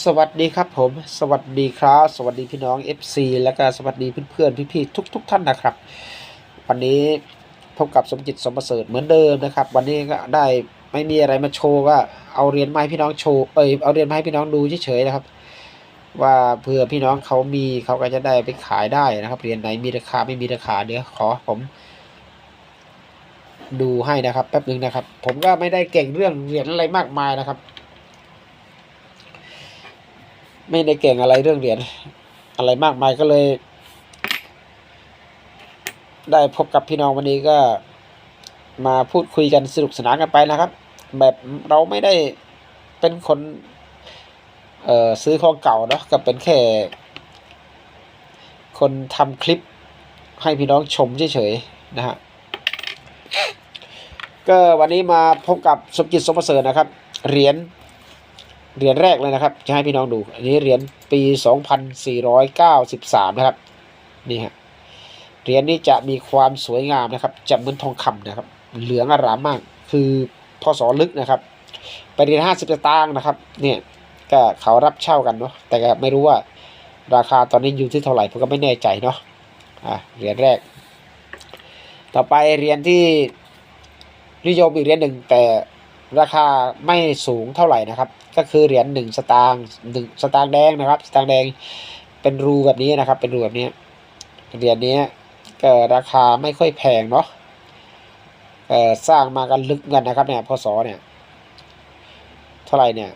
สวัสดีครับผม สวัสดีครับ สวัสดีพี่น้อง FC และก็สวัสดีเพื่อนๆพี่ๆทุกๆท่านนะครับ วันนี้พบกับสมจิตสมประเสริฐเหมือนเดิมนะครับ วันนี้ก็ได้ไม่มีอะไรมาโชว์ก็เอาเรียญมาให้พี่น้องโชว์เอยเอาเรียญมาให้พี่น้องดูเฉยๆนะครับ ว่าเผื่อพี่น้องเขามีเขาก็จะได้ไปขายได้นะครับเรียญไหนมีราคาไม่มีราคาเดี๋ยวขอผม ดูให้นะครับแป๊บนึงนะครับ ผมก็ไม่ได้เก่งเรื่องเหรียญอะไรมากมายนะครับ ไม่ได้เก่งอะไรเรื่องเหรียญอะไรมากมายก็เลย ได้พบกับพี่น้องวันนี้ก็มาพูดคุยกันสนุกสนานกันไปนะครับ แบบเราไม่ได้เป็นคนเอ่อซื้อของเก่าเนาะก็เป็นแค่ คนทำคลิปให้พี่น้องชมเฉยๆนะฮะก็วันนี้มาพบกับสมจิตสมประเสริฐนะครับเหรียญ เหรียญแรกเลยนะครับจะให้พี่น้องดู อันนี้เหรียญปี 2493 นะครับ นี่ฮะ เหรียญนี้จะมีความสวยงามนะครับ จะเหมือนทองคำนะครับ เหลืองอร่ามมาก คือพศลึกนะครับ ไปเหรียญ50สตางค์นะครับ เนี่ย ก็เขารับเช่ากันเนาะ แต่ก็ไม่รู้ว่าราคาตอนนี้อยู่ที่เท่าไหร่ผมก็ไม่แน่ใจเนาะ อะ เหรียญแรก ต่อไปเหรียญที่นิยมอีกเหรียญหนึ่งแต่ ราคาไม่สูงเท่าไหร่นะครับ ก็คือเหรียญหนึ่งสตางค์หนึ่งสตางค์แดงนะครับ สตางค์แดงเป็นรูแบบนี้นะครับ เป็นรูแบบนี้เหรียญนี้ก็ราคาไม่ค่อยแพงเนาะเอ่อสร้างมากันลึกกันนะครับเนี่ยพศเนี่ย เท่าไหร่เนี่ย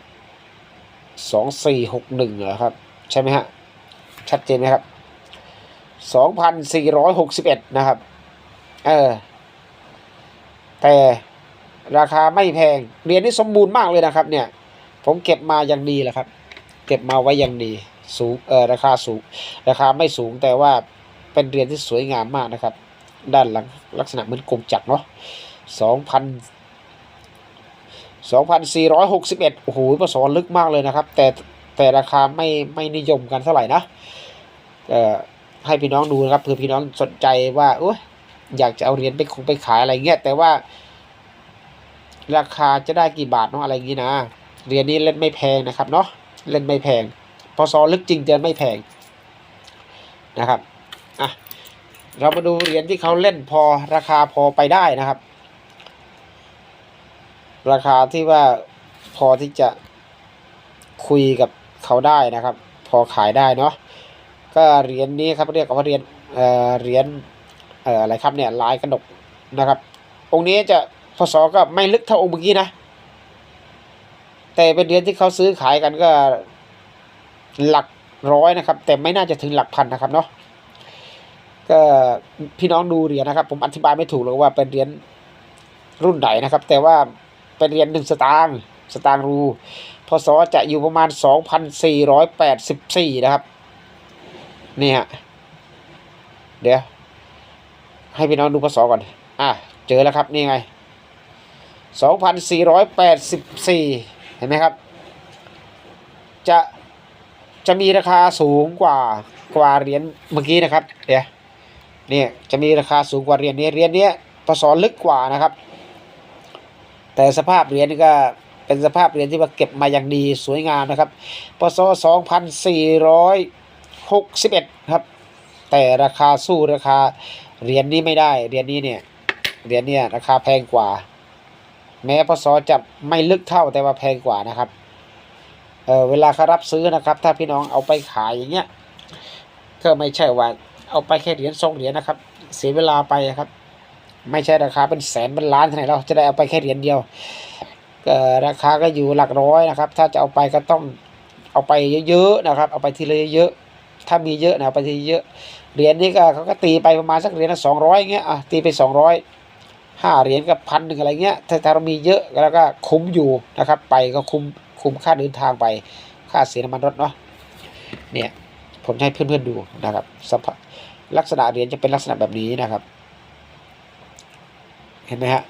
สองสี่หกหนึ่งเหรอครับ ใช่ไหมฮะ ชัดเจนไหมครับสองพันสี่ร้อยหกสิบเอ็ดนะครับ เออ แต่ ราคาไม่แพงเหรียญนี้สมบูรณ์มากเลยนะครับ เนี่ย ผมเก็บมาอย่างดีแหละครับ เก็บมาไว้อย่างดีสูงเออราคาสูง ราคาไม่สูงแต่ว่าเป็นเหรียญที่สวยงามมากนะครับ ด้านหลังลักษณะเหมือนกงจักรเนาะสองพันสองพันสี่ร้อยหกสิบเอ็ดโอ้โหผสลึกมากเลยนะครับ แต่แต่ราคาไม่ไม่นิยมกันเท่าไหร่นะเอ่อให้พี่น้องดูนะครับเผื่อพี่น้องสนใจว่าโอ้ยอยากจะเอาเหรียญไปคงไปขายอะไรเงี้ยแต่ว่า ราคาจะได้กี่บาทเนาะอะไรอย่างนี้นะเหรียญนี้เล่นไม่แพงนะครับเนาะเล่นไม่แพงพอซอลึกจริงจะไม่แพงนะครับอะเรามาดูเหรียญที่เขาเล่นพอราคาพอไปได้นะครับ ราคาที่ว่าพอที่จะคุยกับเขาได้นะครับ พอขายได้เนาะก็เหรียญนี้ครับเรียกว่าเหรียญเอ่อเหรียญเอ่ออะไรครับเนี่ยลายกระดกนะครับ องค์นี้จะ พศก็ไม่ลึกเท่าองค์เมื่อกี้นะ แต่เป็นเหรียญที่เขาซื้อขายกันก็หลักร้อยนะครับ แต่ไม่น่าจะถึงหลักพันนะครับเนาะก็พี่น้องดูเหรียญนะครับ ผมอธิบายไม่ถูกหรอกว่าเป็นเหรียญรุ่นไหนนะครับ แต่ว่าเป็นเหรียญหนึ่งสตางค์สตางค์รูพศจะอยู่ประมาณสองพันสี่ร้อยแปดสิบสี่นะครับ นี่ฮะ เดี๋ยว ให้พี่น้องดูพศก่อน อะ เจอแล้วครับ นี่ไง 2,484 เห็นไหมครับ จะจะมีราคาสูงกว่ากว่าเหรียญเมื่อกี้นะครับเดี๋ยวนี่จะมีราคาสูงกว่าเหรียญนี้เหรียญนี้พศลึกกว่านะครับ แต่สภาพเหรียญก็เป็นสภาพเหรียญที่ว่าเก็บมาอย่างดีสวยงามนะครับพศ2461 ครับ แต่ราคาสู้ราคาเหรียญนี้ไม่ได้เหรียญนี้เนี่ยเหรียญเนี่ยราคาแพงกว่า แม้พศจะไม่ลึกเท่าแต่ว่าแพงกว่านะครับเออเวลาเขารับซื้อนะครับ ถ้าพี่น้องเอาไปขายอย่างเงี้ยก็ไม่ใช่ว่าเอาไปแค่เหรียญสองเหรียญนะครับ เสียเวลาไปครับ ไม่ใช่ราคาเป็นแสนเป็นล้านเท่าไหร่เราจะได้เอาไปแค่เหรียญเดียวก็ราคาก็อยู่หลักร้อยนะครับ ถ้าจะเอาไปก็ต้องเอาไปเยอะๆนะครับ เอาไปทีละเยอะๆถ้ามีเยอะนะเอาไปทีเยอะเหรียญนี้ก็เขาก็ตีไปประมาณสักเหรียญละสองร้อยเงี้ยอะตีไปสองร้อย ห้าเหรียญกับพันหนึ่งอะไรเงี้ยถ้าถ้าเรามีเยอะแล้วก็คุ้มอยู่นะครับ ไปก็คุ้มคุ้มค่าเดินทางไป ค่าเสียน้ำมันรถเนาะ เนี่ย ผมให้เพื่อนๆดูนะครับสภาพลักษณะเหรียญจะเป็นลักษณะแบบนี้นะครับ เห็นไหมฮะ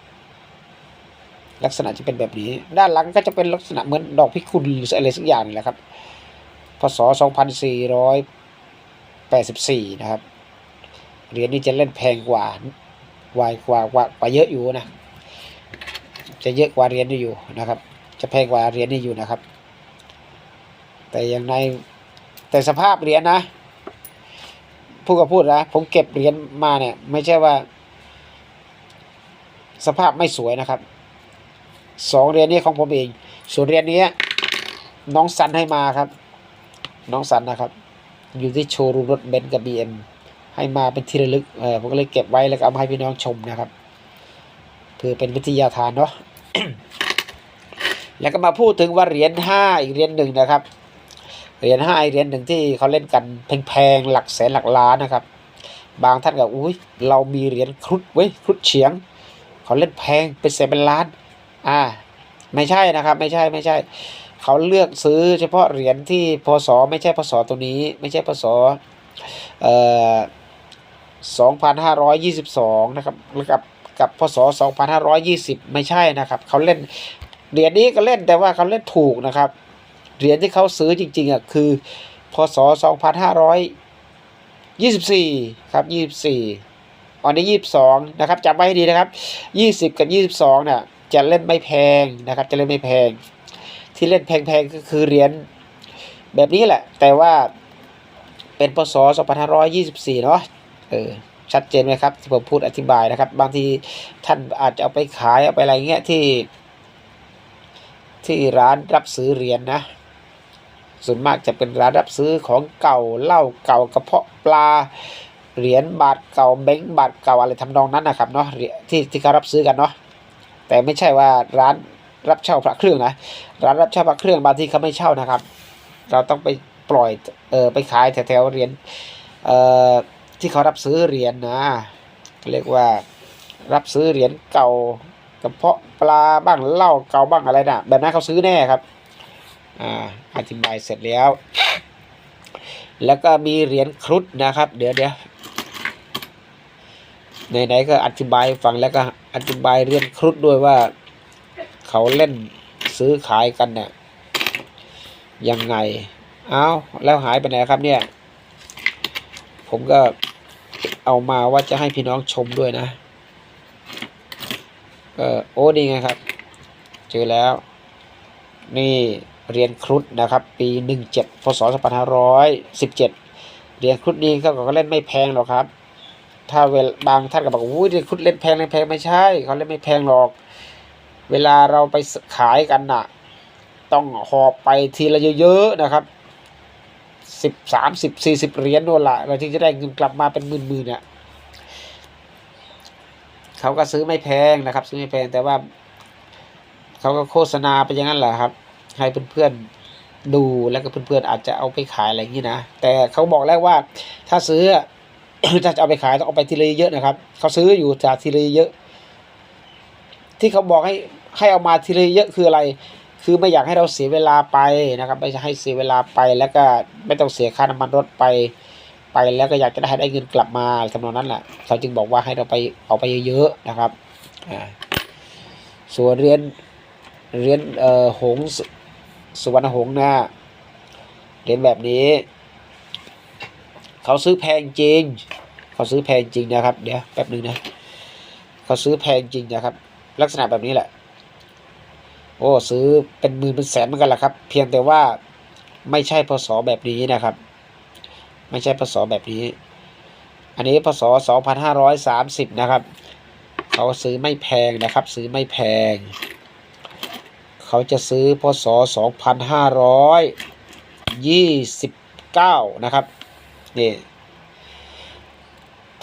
ลักษณะจะเป็นแบบนี้ ด้านหลังก็จะเป็นลักษณะเหมือนดอกพิกุลหรืออะไรสักอย่างนี่แหละครับ พศ 2484 นะครับ เหรียญนี้จะเล่นแพงกว่า วายกว่ากว่ากว่าเยอะอยู่นะจะเยอะกว่าเหรียญนี่อยู่นะครับ จะแพงกว่าเหรียญนี่อยู่นะครับ แต่อย่างในแต่สภาพเหรียญนะพูดก็พูดนะผมเก็บเหรียญมาเนี่ย ไม่ใช่ว่า สภาพไม่สวยนะครับสองเหรียญนี้ของผมเอง ส่วนเหรียญนี้น้องสันให้มาครับ น้องสันนะครับ อยู่ที่โชว์รูมรถเบนซ์กับบีเอ็ม ให้มาเป็นที่ระลึกเออผมก็เลยเก็บไว้แล้วก็เอามาให้พี่น้องชมนะครับเพื่อเป็นวิทยาทานเนาะแล้วก็มาพูดถึงว่าเหรียญห้าอีกเหรียญหนึ่งนะครับเหรียญห้าเหรียญหนึ่งที่เขาเล่นกันแพงๆหลักแสนหลักล้านนะครับ บางท่านก็อุ้ยเรามีเหรียญครุฑเว้ยครุฑเฉียง เขาเล่นแพงเป็นแสนเป็นล้าน อ่า ไม่ใช่นะครับ ไม่ใช่ไม่ใช่ เขาเลือกซื้อเฉพาะเหรียญที่พศไม่ใช่พศตัวนี้ ไม่ใช่พศเอ่อ 2522 นะครับแล้วกับกับพศ 2520 ไม่ใช่นะครับ เขาเล่นเหรียญนี้ก็เล่นแต่ว่าเขาเล่นถูกนะครับ เหรียญที่เขาซื้อจริงๆอะคือ พศ 2524 ครับ 24อันนี้ 22 นะครับจำไว้ให้ดีนะครับ 20 กับ 22เนี่ยจะเล่นไม่แพงนะครับ จะเล่นไม่แพง ที่เล่นแพงๆก็คือเหรียญแบบนี้แหละ แต่ว่าเป็นพศ 2524 เนาะ เออชัดเจนไหมครับที่ผมพูดอธิบายนะครับ บางทีท่านอาจจะเอาไปขายเอาไปอะไรเงี้ยที่ ที่ร้านรับซื้อเหรียญนนะส่วนมากจะเป็นร้านรับซื้อของเก่าเหล้าเก่ากระเพาะปลาเหรียญบาทเก่าแบงก์บาทเก่าอะไรทำนองนั้นนะครับเนาะที่ที่เขารับซื้อกันเนาะแต่ไม่ใช่ว่าร้านรับเช่าพระเครื่องนะร้านรับเช่าพระเครื่องบางที่เขาไม่เช่านะครับ เราต้องไปปล่อยเออไปขายแถวๆเหรียญเอ่อ ที่เขารับซื้อเหรียญนะเรียกว่ารับซื้อเหรียญเก่ากระเพาะปลาบ้างเหล้าเก่าบ้างอะไรนะแบบนั้นเขาซื้อแน่ครับอ่าอธิบายเสร็จแล้ว แล้วก็มีเหรียญครุฑนะครับ เดี๋ยวเดี๋ยวไหนๆก็อธิบายฟังแล้วก็อธิบายเหรียญครุฑด้วยว่า เขาเล่นซื้อขายกันเนี่ยยังไง เอาแล้วหายไปไหนครับเนี่ย ผมก็ เอามาว่าจะให้พี่น้องชมด้วยนะก็โอ้นี่ไงครับเจอแล้ว นี่เรียนครุฑนะครับ ปีหนึ่งเจ็ดพศสองพันห้าร้อยสิบเจ็ดเรียนครุฑนี้ก็ก็เล่นไม่แพงหรอกครับ ถ้าเวลบางท่านก็บอกอุ้ยเรียนครุฑเล่นแพงเล่นแพงไม่ใช่เขาเล่นไม่แพงหรอก เวลาเราไปขายกันน่ะ ต้องหอบไปทีละเยอะๆนะครับ สิบสามสิบสี่สิบเหรียญโน่นละเราถึงจะได้เงินกลับมาเป็นหมื่นๆเนี่ยเขาก็ซื้อไม่แพงนะครับ ซื้อไม่แพงแต่ว่า เขาก็โฆษณาไปอย่างนั้นแหละครับ ให้เพื่อนๆดูแล้วก็เพื่อนๆอาจจะเอาไปขายอะไรอย่างนี้นะแต่เขาบอกแล้วว่า ถ้าซื้อถ้าจะเอาไปขายต้องเอาไปทีละเยอะนะครับ เขาซื้ออยู่จากทีละเยอะ ที่เขาบอกให้ให้เอามาทีละเยอะคืออะไร คือไม่อยากให้เราเสียเวลาไปนะครับไม่ให้เสียเวลาไปแล้วก็ไม่ต้องเสียค่าน้ำมันรถไป ไปแล้วก็อยากจะได้ได้เงินกลับมาทำนองนั้นแหละเขาจึงบอกว่าให้เราไปเอาไปเยอะๆนะครับอ่าส่วนเรียนเรียนเอ่อหงสุวรรณหงนะเรียนแบบนี้ เขาซื้อแพงจริง เขาซื้อแพงจริงนะครับ เดี๋ยวแป๊บหนึงนะเขาซื้อแพงจริงนะครับ ลักษณะแบบนี้แหละ โอ้ซื้อเป็นหมื่นเป็นแสนเหมือนกันแหละครับ เพียงแต่ว่าไม่ใช่พศแบบนี้นะครับ ไม่ใช่พศแบบนี้ อันนี้พศ2530 นะครับ เขาซื้อไม่แพงนะครับ ซื้อไม่แพง เขาจะซื้อพศ2529 นะครับนี่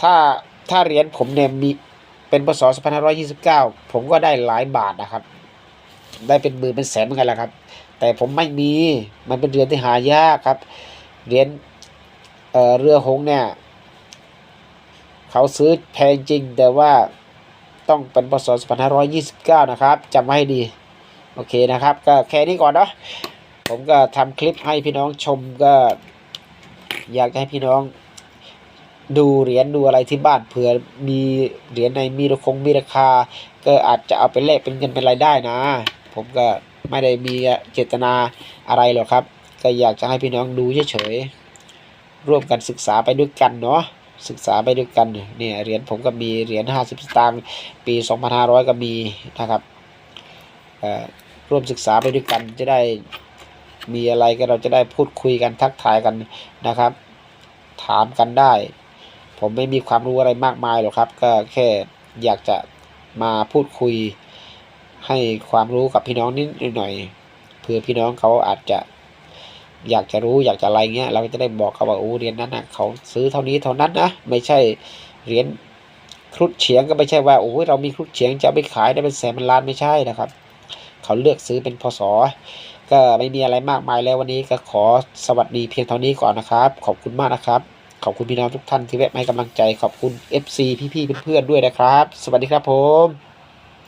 ถ้าถ้าเหรียญผมเนี่ยมีเป็นพศ2529 ผมก็ได้หลายบาทนะครับ ได้เป็นหมื่นเป็นแสนเหมือนกันแหละครับ แต่ผมไม่มีมันเป็นเรียญที่หายากครับเหรียญเเรือหงส์เนี่ยเขาซื้อแพงจริงแต่ว่าต้องเป็นพศ2529 นะครับจำไว้ให้ดี โอเคนะครับ ก็แค่นี้ก่อนเนาะผมก็ทำคลิปให้พี่น้องชมก็ อยากจะให้พี่น้องดูเหรียญดูอะไรที่บ้านเผื่อมีเหรียญในมีราคงมีราคา ก็อาจจะเอาไปแลกเป็นเงินเป็นรายได้นะ ผมก็ไม่ได้มีเจตนาอะไรหรอกครับ ก็อยากจะให้พี่น้องดูเฉยๆร่วมกันศึกษาไปด้วยกันเนาะศึกษาไปด้วยกันเนี่ยเหรียญผมก็มีเหรียญ50 สตางค์ปี 2500 ก็มีนะครับร่วมศึกษาไปด้วยกันจะได้มีอะไรก็เราจะได้พูดคุยกันทักทายกันนะครับ ถามกันได้ ผมไม่มีความรู้อะไรมากมายหรอกครับ ก็แค่อยากจะมาพูดคุย ให้ความรู้กับพี่น้องนิดหน่อยเพื่อพี่น้องเขาอาจจะอยากจะรู้อยากจะอะไรเงี้ย เราก็จะได้บอกเขาว่าโอ้เรียนนั้นนะเขาซื้อเท่านี้เท่านั้นนะไม่ใช่เหรียญครุฑเฉียงก็ไม่ใช่ว่าโอ้เรามีครุฑเฉียงจะไปขายได้เป็นแสนเป็นล้านไม่ใช่นะครับ เขาเลือกซื้อเป็นพศก็ไม่มีอะไรมากมายแล้ววันนี้ก็ขอสวัสดีเพียงเท่านี้ก่อนนะครับ ขอบคุณมากนะครับ ขอบคุณพี่น้องทุกท่านที่แวะมาให้กำลังใจขอบคุณ FC พี่ๆเพื่อนๆด้วยนะครับ สวัสดีครับผม